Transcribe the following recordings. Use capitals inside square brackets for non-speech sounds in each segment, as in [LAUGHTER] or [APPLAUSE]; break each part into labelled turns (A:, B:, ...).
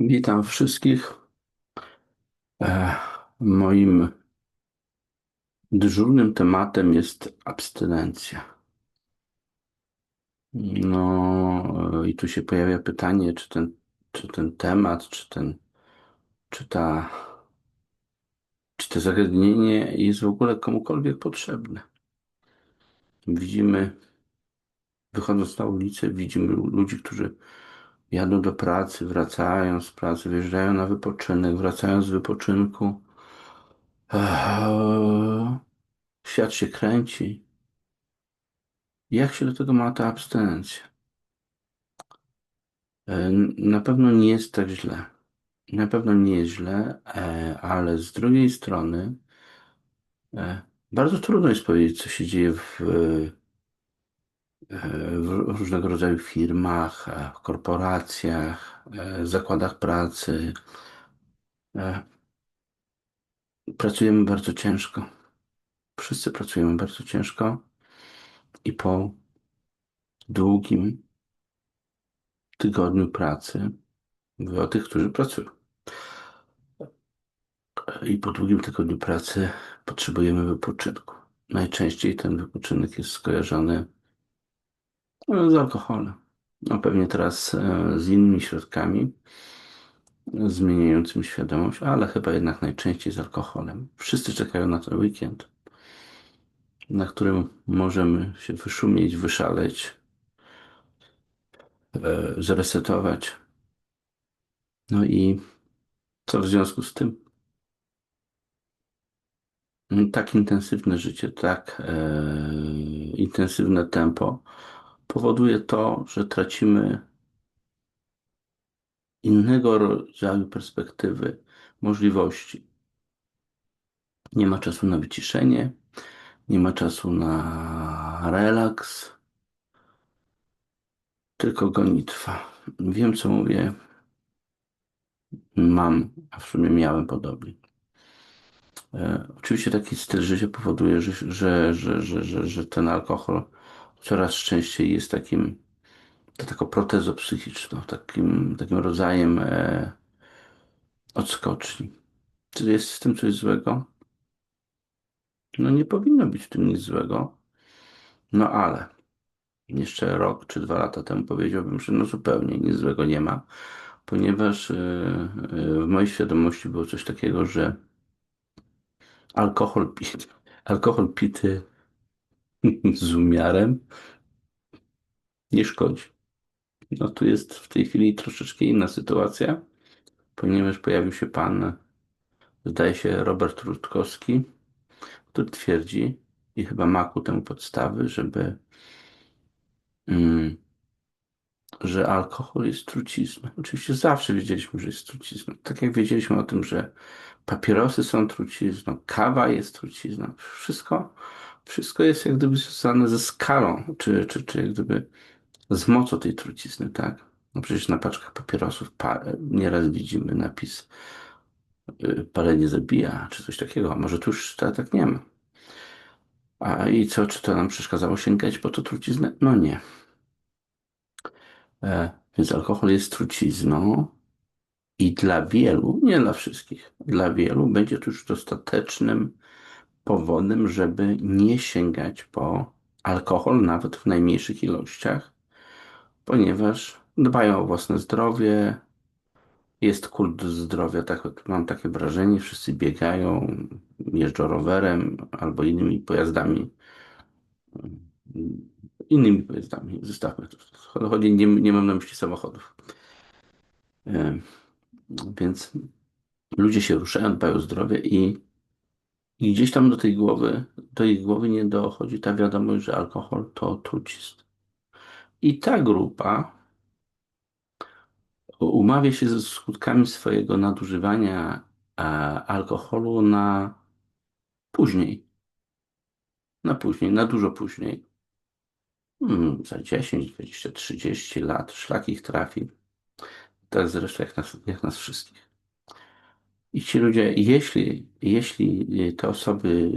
A: Witam wszystkich. E, Moim dyżurnym tematem jest abstynencja. No i tu się pojawia pytanie, czy ten, czy ten temat, czy ten, czy ta, czy to zagadnienie jest w ogóle komukolwiek potrzebne. Widzimy, wychodząc na ulicę, widzimy ludzi, którzy jadą do pracy, wracają z pracy, wyjeżdżają na wypoczynek, wracają z wypoczynku. Eee, Świat się kręci. Jak się do tego ma ta abstynencja? E, Na pewno nie jest tak źle. Na pewno nie jest źle, e, ale z drugiej strony bardzo trudno jest powiedzieć, co się dzieje w, w różnego rodzaju firmach, w korporacjach, zakładach pracy. Pracujemy bardzo ciężko. Wszyscy pracujemy bardzo ciężko i po długim tygodniu pracy, mówię o tych, którzy pracują, i po długim tygodniu pracy potrzebujemy wypoczynku. Najczęściej ten wypoczynek jest skojarzony z alkoholem. No pewnie teraz e, z innymi środkami zmieniającymi świadomość, ale chyba jednak najczęściej z alkoholem. Wszyscy czekają na ten weekend, na którym możemy się wyszumieć, wyszaleć, e, zresetować. No i co w związku z tym? Tak intensywne życie, tak e, intensywne tempo powoduje to, że tracimy innego rodzaju perspektywy, możliwości. Nie ma czasu na wyciszenie, nie ma czasu na relaks, tylko gonitwa. Wiem, co mówię. Mam, a w sumie miałem podobnie. E, oczywiście taki styl życia powoduje, że, że, że, że, że, że ten alkohol coraz częściej jest takim, taką protezą psychiczną, takim, takim rodzajem e, odskoczni. Czy jest w tym coś złego? No nie powinno być w tym nic złego. No ale jeszcze rok czy dwa lata temu powiedziałbym, że no zupełnie nic złego nie ma, ponieważ e, e, w mojej świadomości było coś takiego, że alkohol pity, alkohol pity [LAUGHS] z umiarem nie szkodzi. No tu jest w tej chwili troszeczkę inna sytuacja, ponieważ pojawił się pan, zdaje się, Robert Rutkowski, który twierdzi i chyba ma ku temu podstawy, żeby mm, że alkohol jest trucizną. Oczywiście zawsze wiedzieliśmy, że jest trucizną. Tak jak wiedzieliśmy o tym, że papierosy są trucizną, kawa jest trucizną. Wszystko, wszystko jest jak gdyby związane ze skalą, czy, czy, czy jak gdyby z mocą tej trucizny, tak? No przecież na paczkach papierosów pa nieraz widzimy napis y, palenie zabija, czy coś takiego. Może tu już tak nie ma. A i co, czy to nam przeszkadzało sięgać po to truciznę? No nie. E, więc alkohol jest trucizną i dla wielu, nie dla wszystkich, dla wielu będzie to już dostatecznym powodem, żeby nie sięgać po alkohol nawet w najmniejszych ilościach, ponieważ dbają o własne zdrowie, jest kult zdrowia, tak mam takie wrażenie, wszyscy biegają, jeżdżą rowerem albo innymi pojazdami, innymi pojazdami, zostawmy to. Chodzi, nie, nie mam na myśli samochodów. E, Więc ludzie się ruszają, dbają o zdrowie i, i gdzieś tam do tej głowy, do ich głowy nie dochodzi ta wiadomość, że alkohol to trucizn. I ta grupa umawia się ze skutkami swojego nadużywania e, alkoholu na później. Na później, na dużo później. Hmm, za 10, 20, 30 lat szlak ich trafi. Tak zresztą jak nas, jak nas wszystkich. I ci ludzie, jeśli, jeśli te osoby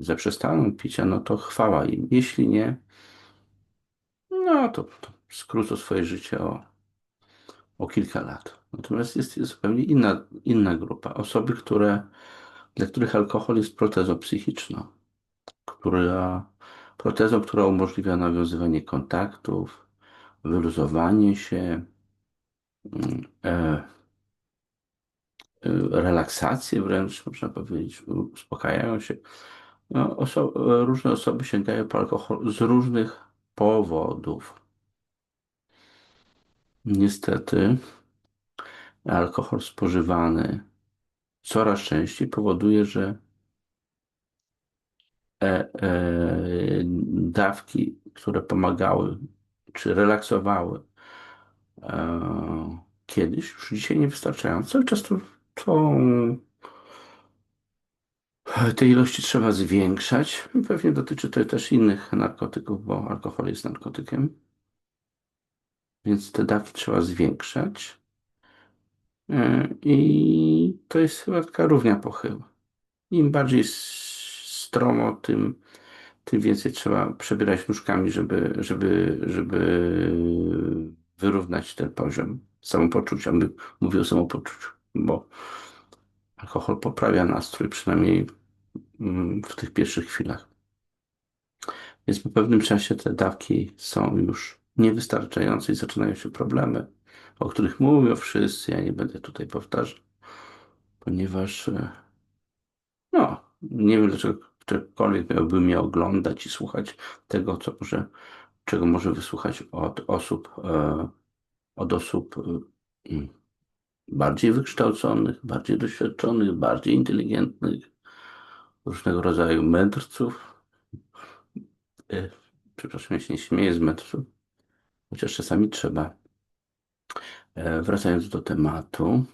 A: zaprzestaną picia, no to chwała im. Jeśli nie, no to, to skrócą swoje życie o o kilka lat. Natomiast jest, zupełnie inna, inna grupa. Osoby, które, dla których alkohol jest protezą psychiczną, która, protezą, która umożliwia nawiązywanie kontaktów, wyluzowanie się, mm, e, e, relaksację wręcz, można powiedzieć, uspokajają się. No, oso różne osoby sięgają po alkohol z różnych powodów. Niestety, alkohol spożywany coraz częściej powoduje, że e, e, dawki, które pomagały czy relaksowały e, kiedyś, już dzisiaj nie wystarczają. Cały czas to, to te ilości trzeba zwiększać. Pewnie dotyczy to też innych narkotyków, bo alkohol jest narkotykiem. Więc te dawki trzeba zwiększać. E, I to jest chyba taka równia pochyła. Im bardziej stromo, tym, tym więcej trzeba przebierać nóżkami, żeby, żeby, żeby wyrównać ten poziom samopoczucia. Mówię o samopoczuciu, bo alkohol poprawia nastrój, przynajmniej mm, w tych pierwszych chwilach. Więc po pewnym czasie te dawki są już niewystarczające i zaczynają się problemy, o których mówią wszyscy. Ja nie będę tutaj powtarzał, ponieważ e, no, nie wiem dlaczego ktokolwiek miałby mnie oglądać i słuchać tego, co może, czego może wysłuchać od osób, e, od osób e, bardziej wykształconych, bardziej doświadczonych, bardziej inteligentnych, różnego rodzaju mędrców. E, przepraszam, ja się nie śmieję z mędrców, chociaż czasami trzeba. Wracając do tematu,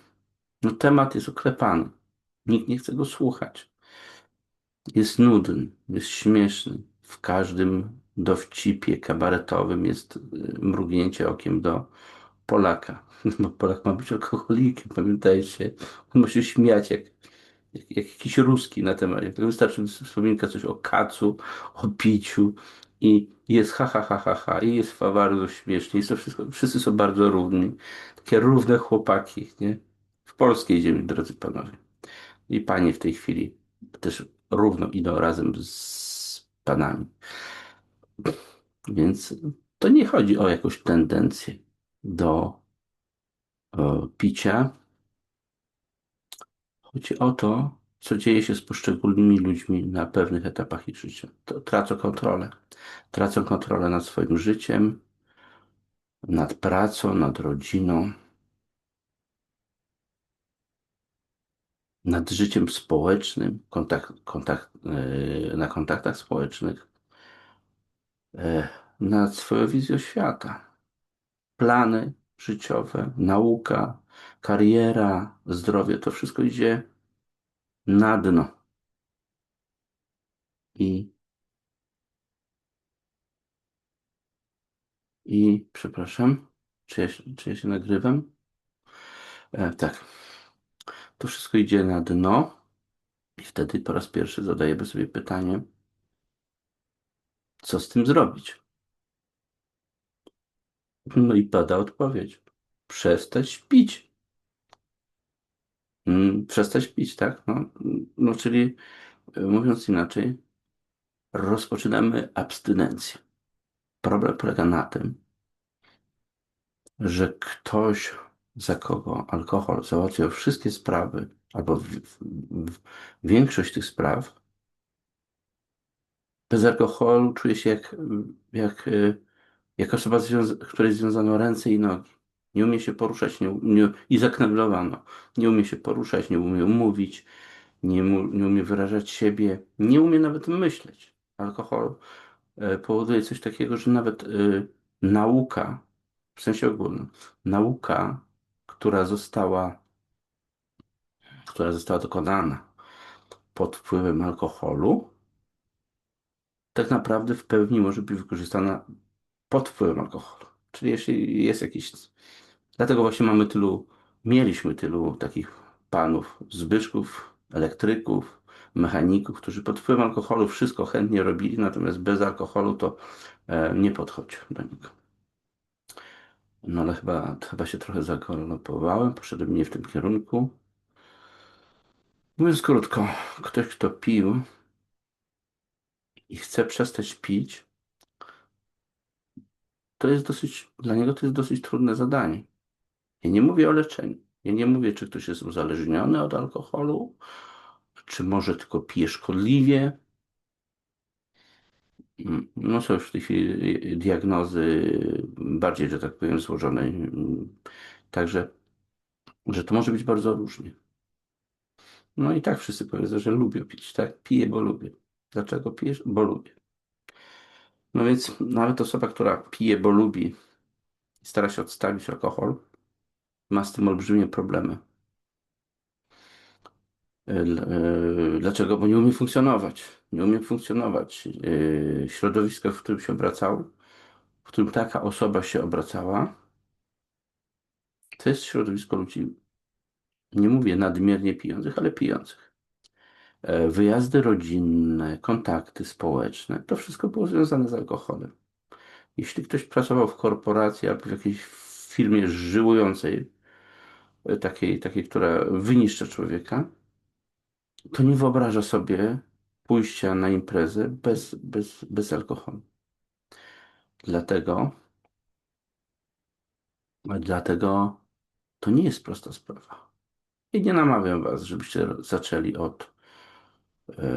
A: no temat jest oklepany. Nikt nie chce go słuchać. Jest nudny, jest śmieszny. W każdym dowcipie kabaretowym jest y, mrugnięcie okiem do Polaka. Bo [LAUGHS] Polak ma być alkoholikiem, pamiętajcie. On musi śmiać jak, jak, jak jakiś ruski na temat. Wystarczy wspominka coś o kacu, o piciu i jest ha, ha, ha, ha, ha i jest bardzo śmiesznie. Jest to wszystko, wszyscy są bardzo równi. Takie równe chłopaki, nie? W polskiej ziemi, drodzy panowie. I panie w tej chwili też równo idą razem z panami. Więc to nie chodzi o jakąś tendencję do o, picia. Chodzi o to, co dzieje się z poszczególnymi ludźmi na pewnych etapach ich życia. To tracą kontrolę. Tracą kontrolę nad swoim życiem, nad pracą, nad rodziną. nad życiem społecznym, kontakt, kontakt, e, na kontaktach społecznych, e, nad swoją wizją świata. Plany życiowe, nauka, kariera, zdrowie, to wszystko idzie na dno. I, i przepraszam, czy ja, czy ja się nagrywam? E, tak. To wszystko idzie na dno i wtedy po raz pierwszy zadajemy sobie pytanie, co z tym zrobić? No i pada odpowiedź. Przestać pić. Mm, przestać pić, tak? No, no czyli e, mówiąc inaczej, rozpoczynamy abstynencję. Problem polega na tym, że ktoś za kogo alkohol załatwia wszystkie sprawy, albo w, w, w, większość tych spraw, bez alkoholu czuje się jak, jak, jak osoba, której związano ręce i nogi. Nie umie się poruszać nie, nie, i zakneblowano. Nie umie się poruszać, nie umie mówić, nie, nie umie wyrażać siebie, nie umie nawet myśleć. Alkohol e, powoduje coś takiego, że nawet e, nauka, w sensie ogólnym, nauka która została, która została dokonana pod wpływem alkoholu, tak naprawdę w pełni może być wykorzystana pod wpływem alkoholu. Czyli jeśli jest jakiś. Dlatego właśnie mamy tylu, mieliśmy tylu takich panów, zbyszków, elektryków, mechaników, którzy pod wpływem alkoholu wszystko chętnie robili, natomiast bez alkoholu to e, nie podchodzi do niego. No ale chyba, chyba się trochę zagalopowałem, poszedłem nie w tym kierunku. Mówiąc krótko, ktoś, kto pił i chce przestać pić, to jest dosyć, dla niego to jest dosyć trudne zadanie. Ja nie mówię o leczeniu. Ja nie mówię, czy ktoś jest uzależniony od alkoholu, czy może tylko pije szkodliwie. No są już w tej chwili diagnozy bardziej, że tak powiem, złożone. Także, że to może być bardzo różnie. No i tak wszyscy powiedzą, że lubię pić, tak? Piję, bo lubię. Dlaczego pijesz? Bo lubię. No więc nawet osoba, która pije, bo lubi i stara się odstawić alkohol, ma z tym olbrzymie problemy. E, Dlaczego? Bo nie umie funkcjonować. Nie umie funkcjonować. E, Środowisko, w którym się obracał, w którym taka osoba się obracała, to jest środowisko ludzi, nie mówię nadmiernie pijących, ale pijących. E, Wyjazdy rodzinne, kontakty społeczne, to wszystko było związane z alkoholem. Jeśli ktoś pracował w korporacji albo w jakiejś firmie żyłującej, e, takiej, takiej, która wyniszcza człowieka, to nie wyobraża sobie pójścia na imprezę bez, bez, bez alkoholu. Dlatego, dlatego to nie jest prosta sprawa. I nie namawiam was, żebyście zaczęli od e,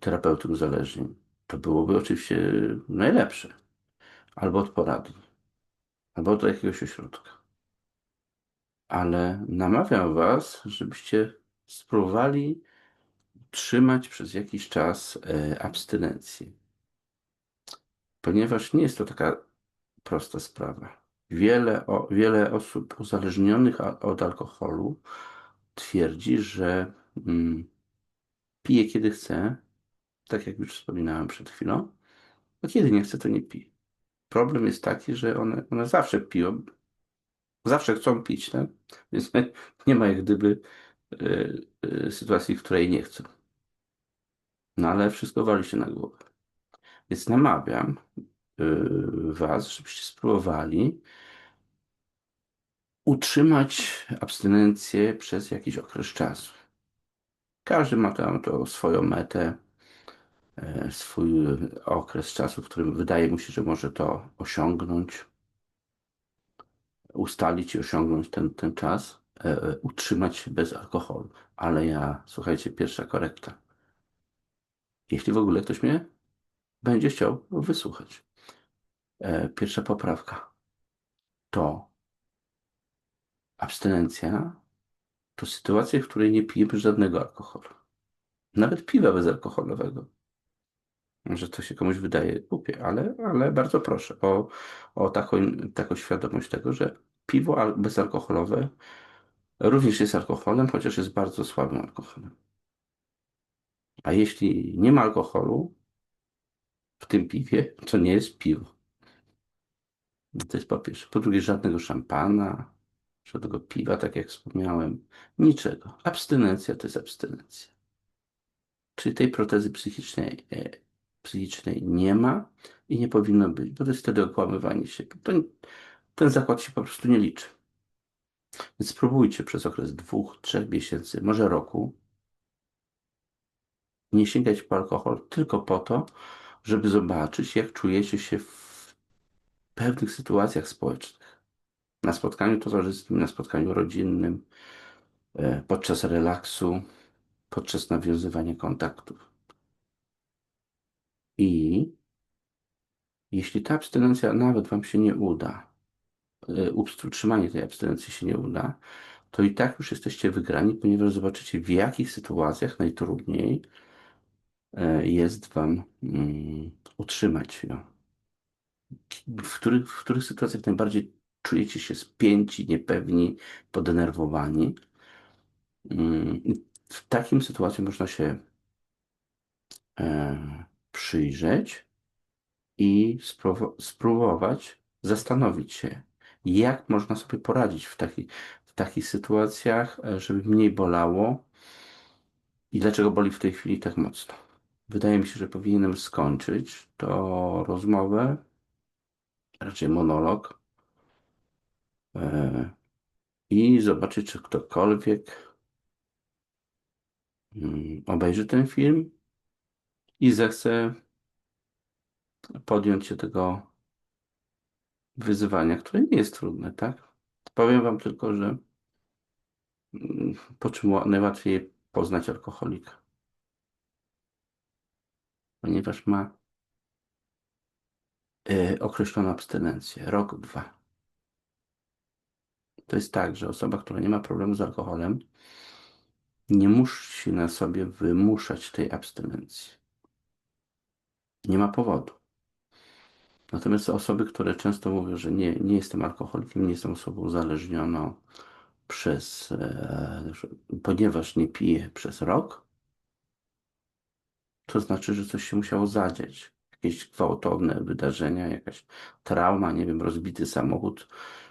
A: terapeuty uzależnień. To byłoby oczywiście najlepsze. Albo od poradni, albo od jakiegoś ośrodka. Ale namawiam was, żebyście spróbowali trzymać przez jakiś czas e, abstynencję. Ponieważ nie jest to taka prosta sprawa. Wiele, o, wiele osób uzależnionych od alkoholu twierdzi, że mm, pije kiedy chce, tak jak już wspominałem przed chwilą, a kiedy nie chce, to nie pije. Problem jest taki, że one, one zawsze piją, zawsze chcą pić, tak? [LAUGHS] Więc nie ma jak gdyby y, y, sytuacji, w której nie chcą. No ale wszystko wali się na głowę. Więc namawiam y, was, żebyście spróbowali utrzymać abstynencję przez jakiś okres czasu. Każdy ma tam to swoją metę, e, swój okres czasu, w którym wydaje mu się, że może to osiągnąć, ustalić i osiągnąć ten, ten czas, e, e, utrzymać się bez alkoholu. Ale ja, słuchajcie, pierwsza korekta. Jeśli w ogóle ktoś mnie będzie chciał wysłuchać. E, Pierwsza poprawka to abstynencja to sytuacja, w której nie pijemy żadnego alkoholu. Nawet piwa bezalkoholowego. Może to się komuś wydaje głupie, ale, ale bardzo proszę o, o taką, taką świadomość tego, że piwo al- bezalkoholowe również jest alkoholem, chociaż jest bardzo słabym alkoholem. A jeśli nie ma alkoholu w tym piwie, to nie jest piwo. To jest po pierwsze. Po drugie, żadnego szampana, żadnego piwa, tak jak wspomniałem. Niczego. Abstynencja to jest abstynencja. Czyli tej protezy psychicznej, e, psychicznej nie ma i nie powinno być, bo to jest wtedy okłamywanie się. To, ten zakład się po prostu nie liczy. Więc spróbujcie przez okres dwóch, trzech miesięcy, może roku, nie sięgać po alkohol tylko po to, żeby zobaczyć, jak czujecie się w pewnych sytuacjach społecznych. Na spotkaniu towarzyskim, na spotkaniu rodzinnym, e, podczas relaksu, podczas nawiązywania kontaktów. I jeśli ta abstynencja nawet Wam się nie uda, e, utrzymanie tej abstynencji się nie uda, to i tak już jesteście wygrani, ponieważ zobaczycie, w jakich sytuacjach najtrudniej e, jest Wam mm, utrzymać ją. W których, w których sytuacjach najbardziej czujecie się spięci, niepewni, podenerwowani. Mm, W takim sytuacji można się e, przyjrzeć i spróbo- spróbować zastanowić się, jak można sobie poradzić w, taki, w takich sytuacjach, e, żeby mniej bolało i dlaczego boli w tej chwili tak mocno. Wydaje mi się, że powinienem skończyć tą rozmowę, raczej monolog, i zobaczyć, czy ktokolwiek mm, obejrzy ten film i zechce podjąć się tego wyzwania, które nie jest trudne, tak? Powiem wam tylko, że mm, po czym ła- najłatwiej poznać alkoholika. Ponieważ ma e, określoną abstynencję, rok, dwa. To jest tak, że osoba, która nie ma problemu z alkoholem, nie musi na sobie wymuszać tej abstynencji. Nie ma powodu. Natomiast osoby, które często mówią, że nie, nie jestem alkoholikiem, nie jestem osobą uzależnioną przez, e, ponieważ nie piję przez rok, to znaczy, że coś się musiało zadziać. Jakieś gwałtowne wydarzenia, jakaś trauma, nie wiem, rozbity samochód,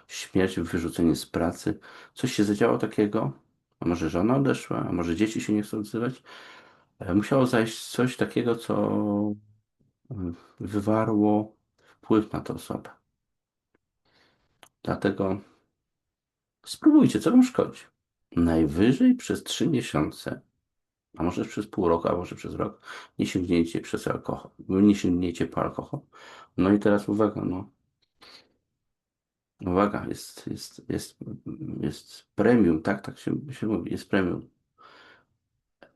A: śmierć, wyrzucenie z pracy. Coś się zadziało takiego, a może żona odeszła, a może dzieci się nie chcą odzywać. E, Musiało zajść coś takiego, co mm, wywarło wpływ na tę osobę. Dlatego spróbujcie, co wam szkodzi. Najwyżej przez trzy miesiące, a może przez pół roku, a może przez rok, nie sięgniecie przez alkohol, nie sięgniecie po alkohol. No i teraz uwaga, no. Uwaga, jest, jest, jest, jest premium, tak, tak się, się mówi, jest premium.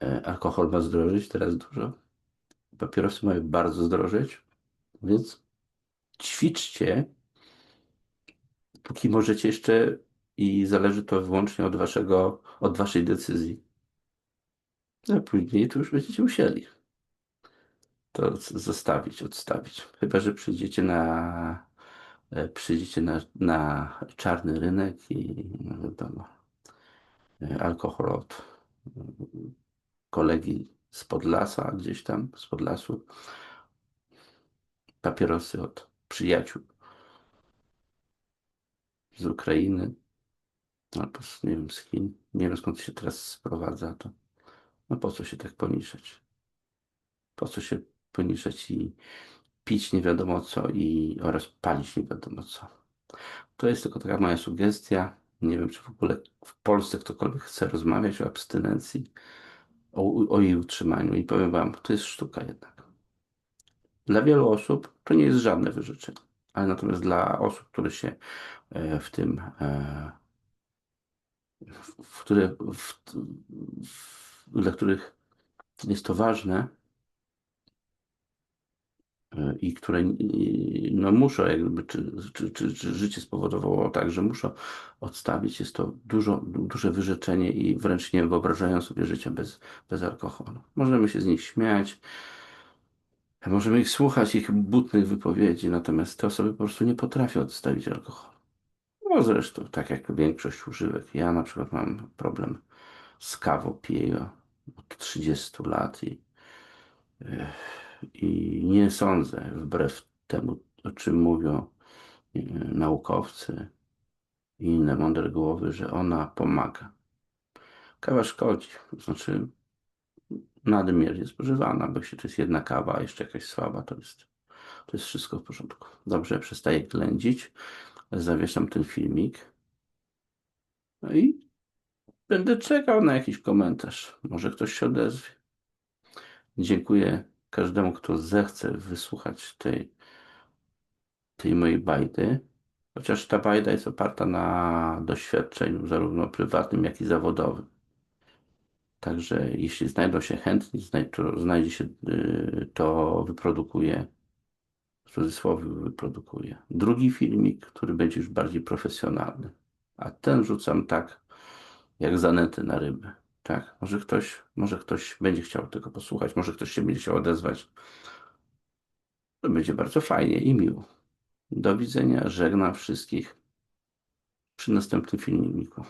A: E, Alkohol ma zdrożyć teraz dużo. Papierosy mają bardzo zdrożyć, więc ćwiczcie, póki możecie jeszcze i zależy to wyłącznie od waszego, od waszej decyzji. A później to już będziecie musieli to zostawić, odstawić. Chyba, że przyjdziecie na, przyjdziecie na, na czarny rynek i no wiadomo, e, alkohol od mm, kolegi z Podlasa, gdzieś tam z Podlasu, papierosy od przyjaciół z Ukrainy, albo z, nie wiem, z Chin. Nie wiem skąd się teraz sprowadza to. No po co się tak poniżać? Po co się poniżać i pić nie wiadomo co i oraz palić nie wiadomo co. To jest tylko taka moja sugestia. Nie wiem, czy w ogóle w Polsce ktokolwiek chce rozmawiać o abstynencji, o, o jej utrzymaniu. I powiem wam, to jest sztuka jednak. Dla wielu osób to nie jest żadne wyrzeczenie, ale natomiast dla osób, które się e, w tym, e, w, w w, dla których jest to ważne, i które e, no, muszą, jakby, czy, czy, czy, czy życie spowodowało tak, że muszą odstawić, jest to dużo, duże wyrzeczenie i wręcz nie wyobrażają sobie życia bez, bez alkoholu. Możemy się z nich śmiać, możemy ich słuchać, ich butnych wypowiedzi, natomiast te osoby po prostu nie potrafią odstawić alkoholu. No zresztą, tak jak większość używek. Ja na przykład mam problem z kawą, piję od 30 lat i i nie sądzę, wbrew temu, o czym mówią e, naukowcy i inne mądre głowy, że ona pomaga. Kawa szkodzi, to znaczy nadmiernie spożywana, bo jeśli to jest jedna kawa, a jeszcze jakaś słaba, to jest, to jest wszystko w porządku. Dobrze, przestaję ględzić, zawieszam ten filmik no i będę czekał na jakiś komentarz. Może ktoś się odezwie. Dziękuję każdemu, kto zechce wysłuchać tej, tej mojej bajdy. Chociaż ta bajda jest oparta na doświadczeniu zarówno prywatnym, jak i zawodowym. Także jeśli znajdą się chętni, to znajdzie się, y, to wyprodukuje, w cudzysłowie wyprodukuje drugi filmik, który będzie już bardziej profesjonalny. A ten rzucam tak, jak zanęty na ryby. Tak, może ktoś, może ktoś będzie chciał tego posłuchać, może ktoś się będzie chciał odezwać. To będzie bardzo fajnie i miło. Do widzenia, żegnam wszystkich przy następnym filmiku.